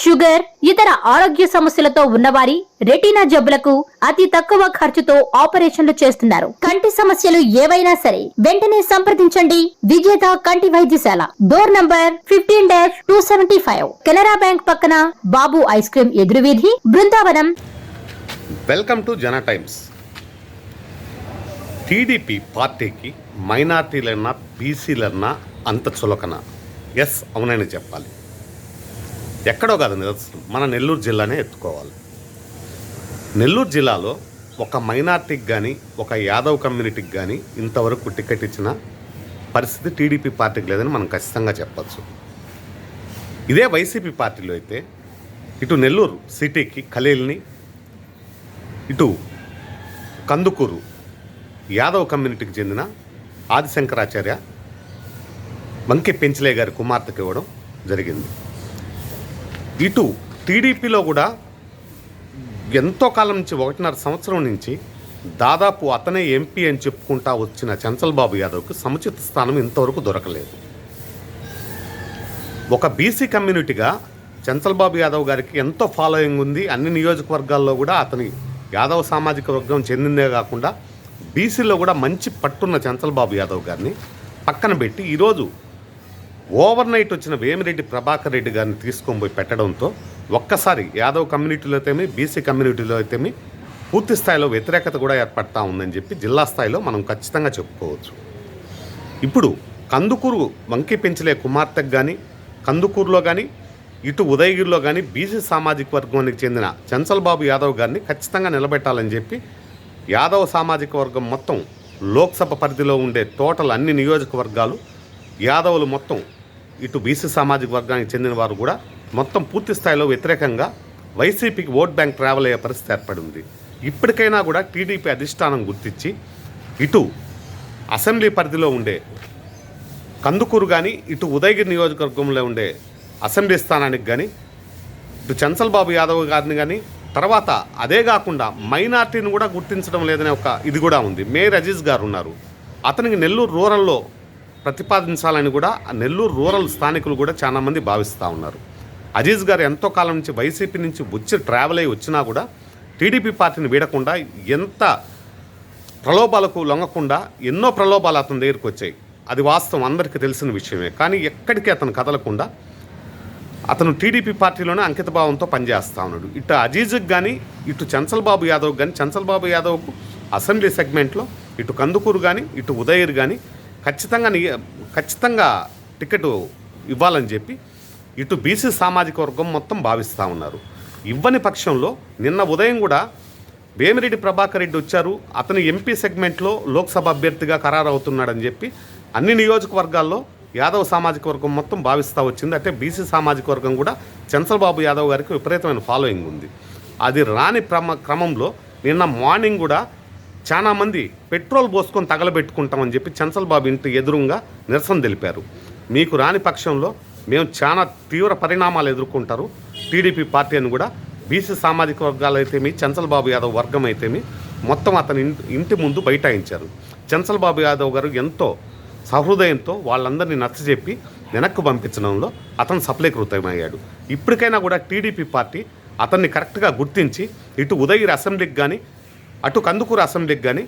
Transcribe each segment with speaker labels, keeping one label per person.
Speaker 1: Sugar ఇతర ఆరోగ్య సమస్యలతో ఉన్నవారి రెటీనా జబ్బులకు అతి తక్కువ ఖర్చుతో ఆపరేషన్లు చేస్తున్నారు. కంటి సమస్యలు ఏవైనా సరే వెంటనే సంప్రదించండి. విజేత కంటి వైద్యశాల. Door number fifteen dash two seventy five. Canara bank పక్కన Babu ice cream ఎదురువీధి Brindavanam.
Speaker 2: Welcome to Jana times. TDP పార్టీకి మైనార్టీలన్నా బీసీలన్నా అంత చులకన. ఎస్ అవునని చెప్పాలి. ఎక్కడో కాదు నిదర్శనం మన నెల్లూరు జిల్లానే ఎత్తుకోవాలి. నెల్లూరు జిల్లాలో ఒక మైనార్టీకి కానీ ఒక యాదవ్ కమ్యూనిటీకి కానీ ఇంతవరకు టికెట్ ఇచ్చిన పరిస్థితి టీడీపీ పార్టీకి లేదని మనం ఖచ్చితంగా చెప్పచ్చు. ఇదే వైసీపీ పార్టీలో అయితే ఇటు నెల్లూరు సిటీకి ఖలీల్ని ఇటు కందుకూరు యాదవ్ కమ్యూనిటీకి చెందిన ఆదిశంకరాచార్య మంకె పెంచలే గారి కుమార్తెకి ఇవ్వడం జరిగింది. ఇటు టీడీపీలో కూడా ఎంతో కాలం నుంచి ఒకటిన్నర సంవత్సరం నుంచి దాదాపు అతనే ఎంపీ అని చెప్పుకుంటా వచ్చిన చంచల్ బాబు యాదవ్కి సముచిత స్థానం ఇంతవరకు దొరకలేదు. ఒక బీసీ కమ్యూనిటీగా చంచల్ బాబు యాదవ్ గారికి ఎంతో ఫాలోయింగ్ ఉంది. అన్ని నియోజకవర్గాల్లో కూడా అతని యాదవ్ సామాజిక వర్గం చెందిందే కాకుండా బీసీలో కూడా మంచి పట్టున్న చంచల్ బాబు యాదవ్ గారిని పక్కన పెట్టి ఈరోజు ఓవర్ నైట్ వచ్చిన వేమిరెడ్డి ప్రభాకర్ రెడ్డి గారిని తీసుకొని పోయి పెట్టడంతో ఒక్కసారి యాదవ్ కమ్యూనిటీలో అయితేమి బీసీ కమ్యూనిటీలో అయితేమి పూర్తి స్థాయిలో వ్యతిరేకత కూడా ఏర్పడతా ఉందని చెప్పి జిల్లా స్థాయిలో మనం ఖచ్చితంగా చెప్పుకోవచ్చు. ఇప్పుడు కందుకూరు వంకి పెంచలే కుమార్తెకు కానీ కందుకూరులో కానీ ఇటు ఉదయగిరిలో కానీ బీసీ సామాజిక వర్గానికి చెందిన చంచల్ బాబు యాదవ్ గారిని ఖచ్చితంగా నిలబెట్టాలని చెప్పి యాదవ్ సామాజిక వర్గం మొత్తం లోక్సభ పరిధిలో ఉండే టోటల్ అన్ని నియోజకవర్గాలు యాదవులు మొత్తం ఇటు బీసీ సామాజిక వర్గానికి చెందిన వారు కూడా మొత్తం పూర్తి స్థాయిలో వ్యతిరేకంగా వైసీపీకి ఓట్ బ్యాంక్ ట్రావెల్ అయ్యే పరిస్థితి ఏర్పడింది. ఇప్పటికైనా కూడా టీడీపీ అధిష్టానం గుర్తించి ఇటు అసెంబ్లీ పరిధిలో ఉండే కందుకూరు కానీ ఇటు ఉదయగిరి నియోజకవర్గంలో ఉండే అసెంబ్లీ స్థానానికి కానీ ఇటు చంచల్ బాబు యాదవ్ గారిని కానీ తర్వాత అదే కాకుండా మైనార్టీని కూడా గుర్తించడం లేదనే ఒక ఇది కూడా ఉంది. మేయర్ అజీజ్ గారు ఉన్నారు. అతనికి నెల్లూరు రూరల్లో ప్రతిపాదించాలని కూడా ఆ నెల్లూరు రూరల్ స్థానికులు కూడా చాలామంది భావిస్తూ ఉన్నారు. అజీజ్ గారు ఎంతో కాలం నుంచి వైసీపీ నుంచి వచ్చి ట్రావెల్ అయ్యి వచ్చినా కూడా టీడీపీ పార్టీని వీడకుండా ఎంత ప్రలోభాలకు లొంగకుండా ఎన్నో ప్రలోభాలు అతని దగ్గరికి వచ్చాయి. అది వాస్తవం అందరికీ తెలిసిన విషయమే. కానీ ఎక్కడికి అతను కదలకుండా అతను టీడీపీ పార్టీలోనే అంకితభావంతో పనిచేస్తూ ఉన్నాడు. ఇటు అజీజ్కి కానీ ఇటు చంచల్ బాబు యాదవ్ కానీ చంచల్ బాబు యాదవ్కు అసెంబ్లీ సెగ్మెంట్లో ఇటు కందుకూరు కానీ ఇటు ఉదయర్ కానీ ఖచ్చితంగా ఖచ్చితంగా టికెట్ ఇవ్వాలని చెప్పి ఇటు బీసీ సామాజిక వర్గం మొత్తం భావిస్తూ ఉన్నారు. ఇవ్వని పక్షంలో నిన్న ఉదయం కూడా వేమిరెడ్డి ప్రభాకర్ రెడ్డి వచ్చారు. అతను ఎంపీ సెగ్మెంట్లో లోక్సభ అభ్యర్థిగా ఖరారు అవుతున్నాడని చెప్పి అన్ని నియోజకవర్గాల్లో యాదవ్ సామాజిక వర్గం మొత్తం భావిస్తూ వచ్చింది. అంటే బీసీ సామాజిక వర్గం కూడా చంద్రబాబు యాదవ్ గారికి విపరీతమైన ఫాలోయింగ్ ఉంది. అది రాని క్రమ క్రమంలో నిన్న మార్నింగ్ కూడా చాలామంది పెట్రోల్ పోసుకొని తగలబెట్టుకుంటామని చెప్పి చంచల్ బాబు ఇంటి ఎదురుగా నిరసన తెలిపారు. మీకు రాని పక్షంలో మేము చాలా తీవ్ర పరిణామాలు ఎదుర్కొంటారు. టీడీపీ పార్టీ అని కూడా బీసీ సామాజిక వర్గాలు అయితేమి చంచల్ బాబు యాదవ్ వర్గం అయితేమి మొత్తం అతని ఇంటి ఇంటి ముందు బైఠాయించారు. చంచల్ బాబు యాదవ్ గారు ఎంతో సహృదయంతో వాళ్ళందరినీ నచ్చజెప్పి వెనక్కు పంపించడంలో అతను సఫలీకృతమయ్యాడు. ఇప్పటికైనా కూడా టీడీపీ పార్టీ అతన్ని కరెక్ట్గా గుర్తించి ఇటు ఉదయగిరి అసెంబ్లీకి కానీ అటు కందుకూరు అసెంబ్లీకి కానీ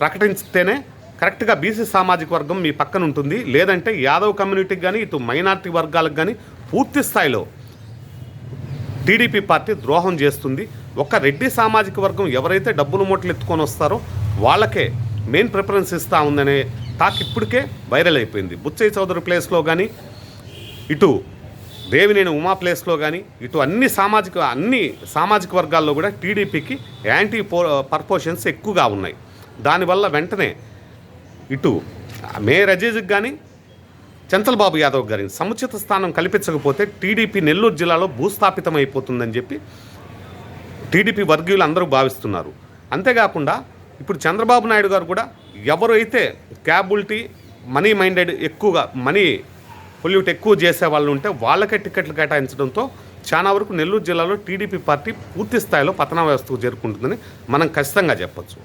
Speaker 2: ప్రకటిస్తేనే కరెక్ట్గా బీసీ సామాజిక వర్గం మీ పక్కన ఉంటుంది. లేదంటే యాదవ్ కమ్యూనిటీకి కానీ ఇటు మైనార్టీ వర్గాలకు కానీ పూర్తి స్థాయిలో టీడీపీ పార్టీ ద్రోహం చేస్తుంది. ఒక రెడ్డి సామాజిక వర్గం ఎవరైతే డబ్బులు మూటలు ఎత్తుకొని వస్తారో వాళ్ళకే మెయిన్ ప్రిఫరెన్స్ ఇస్తూ ఉందనే టాక్ ఇప్పటికే వైరల్ అయిపోయింది. బుచ్చయ్య చౌదరి ప్లేస్లో కానీ ఇటు దేవినేని ఉమా ప్లేస్లో కానీ ఇటు అన్ని సామాజిక అన్ని సామాజిక వర్గాల్లో కూడా టీడీపీకి యాంటీ పో పర్పోషన్స్ ఎక్కువగా ఉన్నాయి. దానివల్ల వెంటనే ఇటు మే అజీజ్కి కానీ చంచలబాబు యాదవ్ గారికి సముచిత స్థానం కల్పించకపోతే టీడీపీ నెల్లూరు జిల్లాలో భూస్థాపితం అయిపోతుందని చెప్పి టీడీపీ వర్గీయులు అందరూ భావిస్తున్నారు. అంతేకాకుండా ఇప్పుడు చంద్రబాబు నాయుడు గారు కూడా ఎవరైతే క్యాబులిటీ మనీ మైండెడ్ ఎక్కువగా మనీ పొల్యూట్ ఎక్కువ చేసే వాళ్ళు ఉంటే వాళ్ళకే టికెట్లు కేటాయించడంతో చాలా వరకు నెల్లూరు జిల్లాలో టీడీపీ పార్టీ పూర్తి స్థాయిలో పతన వ్యవస్థకు చేరుకుంటుందని మనం ఖచ్చితంగా చెప్పొచ్చు.